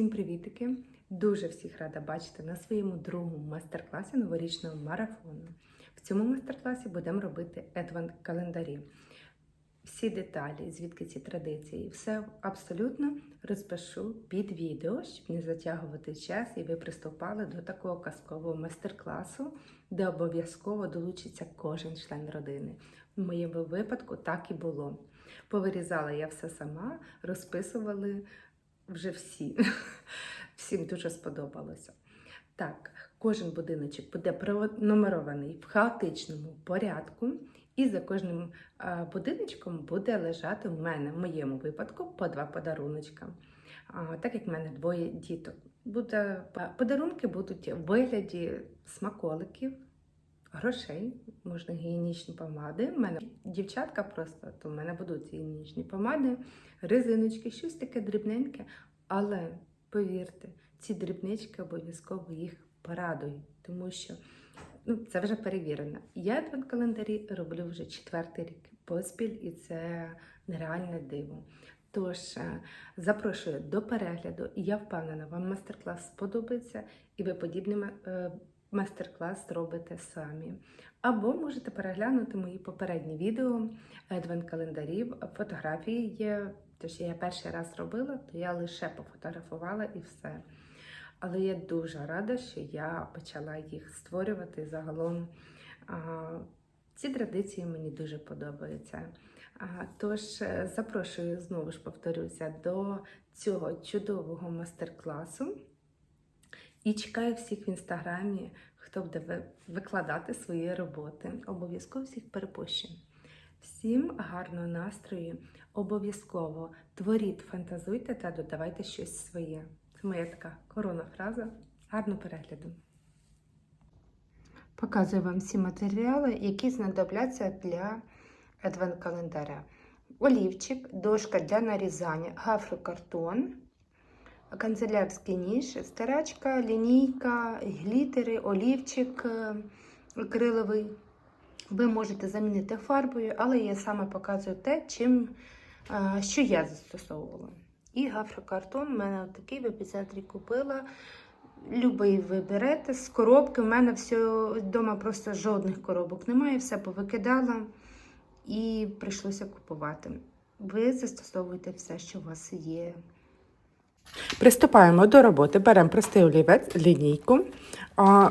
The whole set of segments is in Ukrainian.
Всім привітики! Дуже всіх рада бачити на своєму другому майстер-класі новорічного марафону. В цьому майстер-класі будемо робити адвент календарі. Всі деталі, звідки ці традиції, все абсолютно розпишу під відео, щоб не затягувати час, і ви приступали до такого казкового майстер-класу, де обов'язково долучиться кожен член родини. В моєму випадку так і було. Повирізала я все сама, розписували вже всі. Всім дуже сподобалося. Так, кожен будиночок буде пронумерований в хаотичному порядку, і за кожним а, будиночком буде лежати в мене, в моєму випадку, по два подаруночка. Так як в мене двоє діток. Буде, подарунки будуть в вигляді смаколиків, грошей, можна гігієнічні помади. У мене дівчатка просто, то в мене будуть гігієнічні помади, резиночки, щось таке дрібненьке. Але повірте, ці дрібнички обов'язково їх порадують, тому що ну, це вже перевірено. Я адвент календарі роблю вже четвертий рік поспіль, і це нереальне диво. Тож е, запрошую до перегляду, і я впевнена, вам майстер-клас сподобається, і ви подібний е, майстер-клас зробите самі. Або можете переглянути мої попередні відео адвент календарів, фотографії є. Тож я перший раз робила, то я лише пофотографувала і все. Але я дуже рада, що я почала їх створювати загалом. Ці традиції мені дуже подобаються. Тож е, запрошую знову ж повторюся до цього чудового майстер-класу. І чекаю всіх в інстаграмі, хто буде викладати свої роботи. Обов'язково всіх перепущу. Всім гарного настрою! Обов'язково творіть, фантазуйте та додавайте щось своє. Це моя така корона фраза. Гарного перегляду. Показую вам всі матеріали, які знадобляться для адвент-календаря. Олівчик, дошка для нарізання, гафрокартон, канцелярський ніж, старачка, лінійка, глітери, олівчик акриловий. Ви можете замінити фарбою, але я саме показую те, чим, що я застосовувала. І гафрокартон у мене такий в епіцентрі купила. Любий ви берете з коробки. У мене все вдома просто жодних коробок немає, все повикидала і прийшлося купувати. Ви застосовуєте все, що у вас є. Приступаємо до роботи. Беремо простий олівець, лінійку.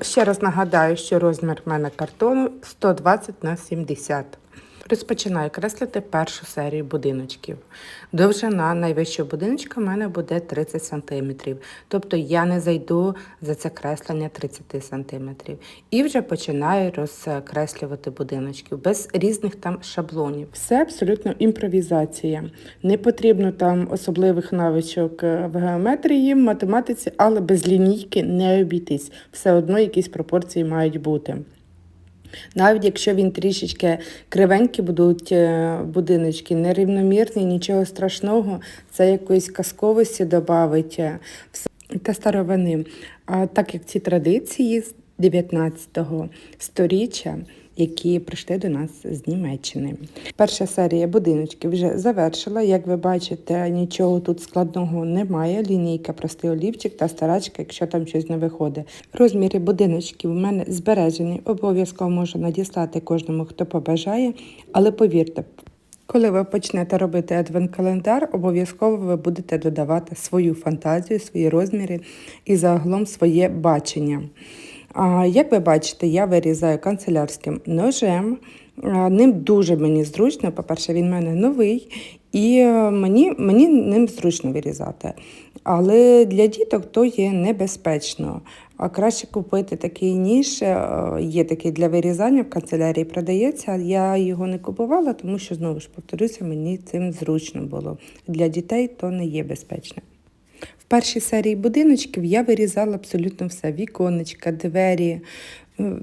Ще раз нагадаю, що розмір в мене картону 120 на 70. Розпочинаю креслити першу серію будиночків. Довжина найвищого будиночка в мене буде 30 см. Тобто я не зайду за це креслення 30 см. І вже починаю розкреслювати будиночки без різних там шаблонів. Все абсолютно імпровізація. Не потрібно там особливих навичок в геометрії, в математиці, але без лінійки не обійтись. Все одно якісь пропорції мають бути. Навіть якщо він трішечки кривенькі будуть е, будиночки, нерівномірні, нічого страшного, це якоїсь казковості додавить е, та старовини. А так як ці традиції з 19 сторіччя які прийшли до нас з Німеччини. Перша серія будиночків вже завершила. Як ви бачите, нічого тут складного немає. Лінійка, простий олівчик та старачка, якщо там щось не виходить. Розміри будиночків у мене збережені. Обов'язково можу надіслати кожному, хто побажає, але повірте. Коли ви почнете робити адвент-календар, обов'язково ви будете додавати свою фантазію, свої розміри і загалом своє бачення. Як ви бачите, я вирізаю канцелярським ножем. Ним дуже мені зручно. По-перше, він в мене новий, і е, мені мені ним зручно вирізати. Але для діток то є небезпечно. А краще купити такий ніж, е, є такий для вирізання в канцелярії продається. Я його не купувала, тому що, знову ж повторюся, мені цим зручно було. Для дітей то не є безпечно першій серії будиночків я вирізала абсолютно все: віконечка, двері,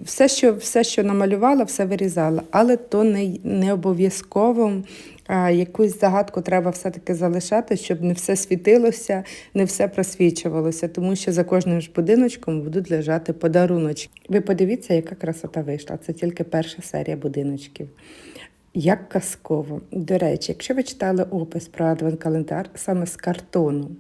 все, що все, що намалювала, все вирізала. Але то не, не обов'язково. Якусь загадку треба все-таки залишати, щоб не все світилося, не все просвічувалося, тому що за кожним ж будиночком будуть лежати подаруночки. Ви подивіться, яка красота вийшла. Це тільки перша серія будиночків. Як казково. До речі, якщо ви читали опис про адвент календар саме з картону,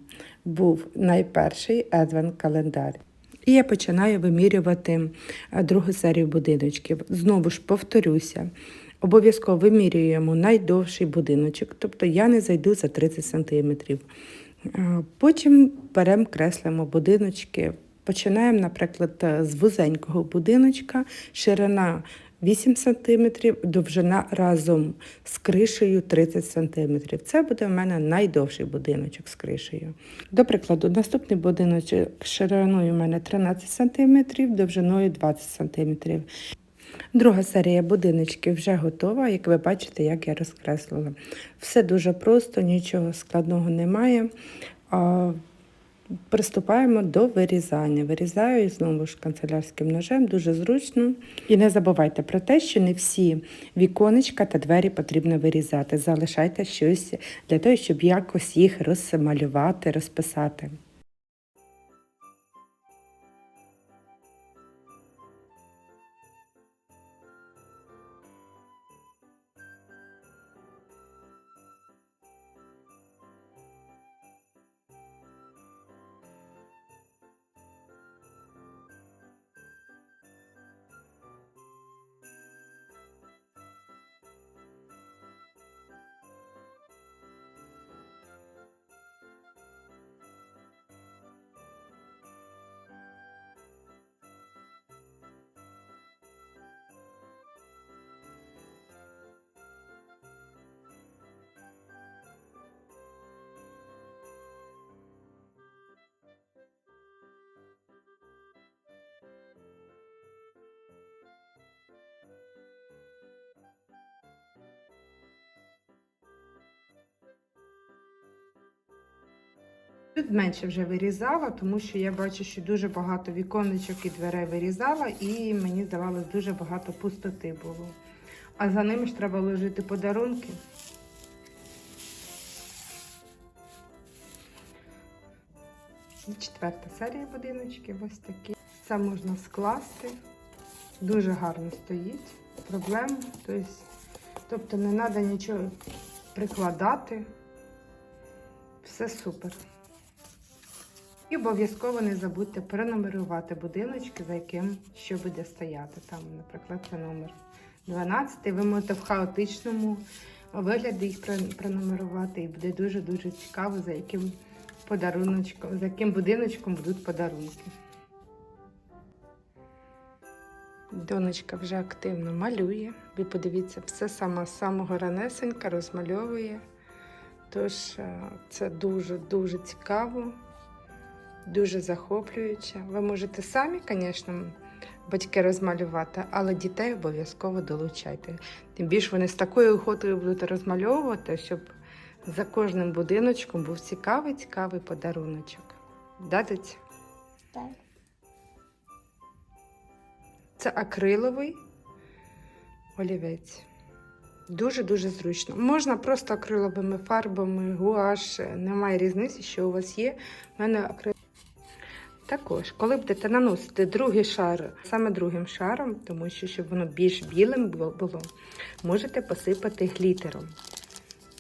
був найперший адвент календар. І я починаю вимірювати е, другу серію будиночків. Знову ж повторюся. Обов'язково вимірюємо найдовший будиночок, тобто я не зайду за 30 см. Потім беремо, креслимо будиночки. Починаємо, наприклад, з вузенького будиночка, ширина 8 см, довжина разом з кришею 30 см. Це буде в мене найдовший будиночок з кришею. До прикладу, наступний будиночок шириною у мене 13 см, довжиною 20 см. Друга серія будиночків вже готова, як ви бачите, як я розкреслила. Все дуже просто, нічого складного немає. Приступаємо до вирізання. Вирізаю знову ж канцелярським ножем, дуже зручно. І не забувайте про те, що не всі віконечка та двері потрібно вирізати. Залишайте щось для того, щоб якось їх розмалювати, розписати. Тут менше вже вирізала, тому що я бачу, що дуже багато віконечок і дверей вирізала, і мені здавалось, дуже багато пустоти було. А за ними ж треба ложити подарунки. Четверта серія будиночків ось такі. Це можна скласти. Дуже гарно стоїть. Проблем. Тобто, тобто не треба нічого прикладати. Все супер. І обов'язково не забудьте пронумерувати будиночки, за яким що буде стояти. Там, наприклад, це номер 12. Ви можете в хаотичному вигляді їх пронумерувати, і буде дуже-дуже цікаво, за яким подаруночком, за яким будиночком будуть подарунки. Донечка вже активно малює. Ви подивіться, все сама з самого ранесенька розмальовує. Тож е, це дуже-дуже цікаво, дуже захоплююче. Ви можете самі, звісно, батьки розмалювати, але дітей обов'язково долучайте. Тим більше вони з такою охотою будуть розмальовувати, щоб за кожним будиночком був цікавий, цікавий подаруночок. Да? Так. Це акриловий олівець. Дуже-дуже зручно. Можна просто акриловими фарбами, гуаш, немає різниці, що у вас є. У мене акрил... Також, коли будете наносити другий шар, саме другим шаром, тому що щоб воно більш білим було, можете посипати глітером.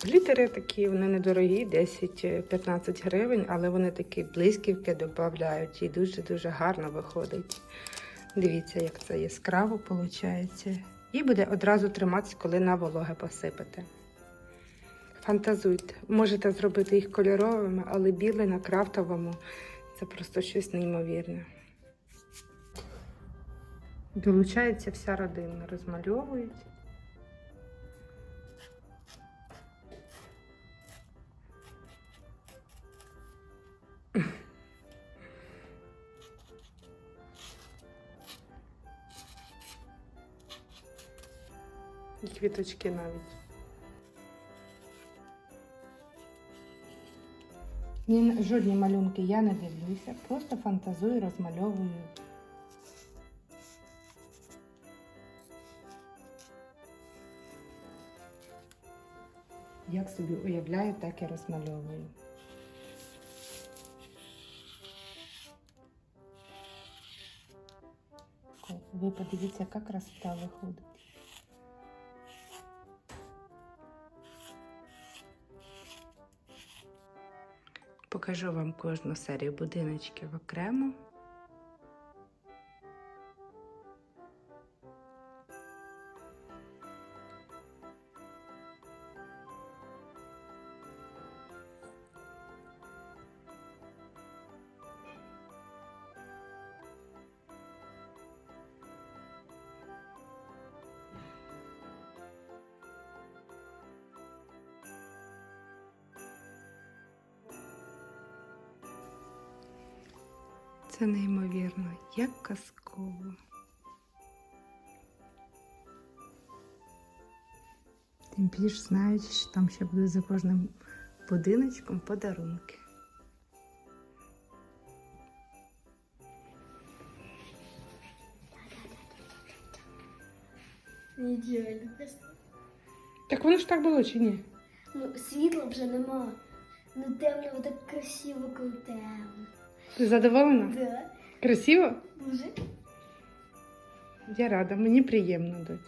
Глітери такі, вони недорогі, 10-15 гривень, але вони такі блисківки додають і дуже-дуже гарно виходить. Дивіться, як це яскраво виходить. І буде одразу триматися, коли на вологе посипете. Фантазуйте. Можете зробити їх кольоровими, але білий на крафтовому це просто щось неймовірне. Долучається вся родина, розмальовують. І квіточки навіть. Ні, жодні малюнки я не дивлюся, просто фантазую, розмальовую. Як собі уявляю, так і розмальовую. Ви подивіться, яка красота виходить. Покажу вам кожну серію будиночків окремо. Це неймовірно, як казково. Тим більш знаючи, що там ще буде за кожним будиночком подарунки. Ідеально. Так воно ж так було чи ні? Ну, світла вже нема. Ну темно, так красиво, коли темно. Ти задоволена? Да. Красиво? Дуже. Я рада, мені приємно доць.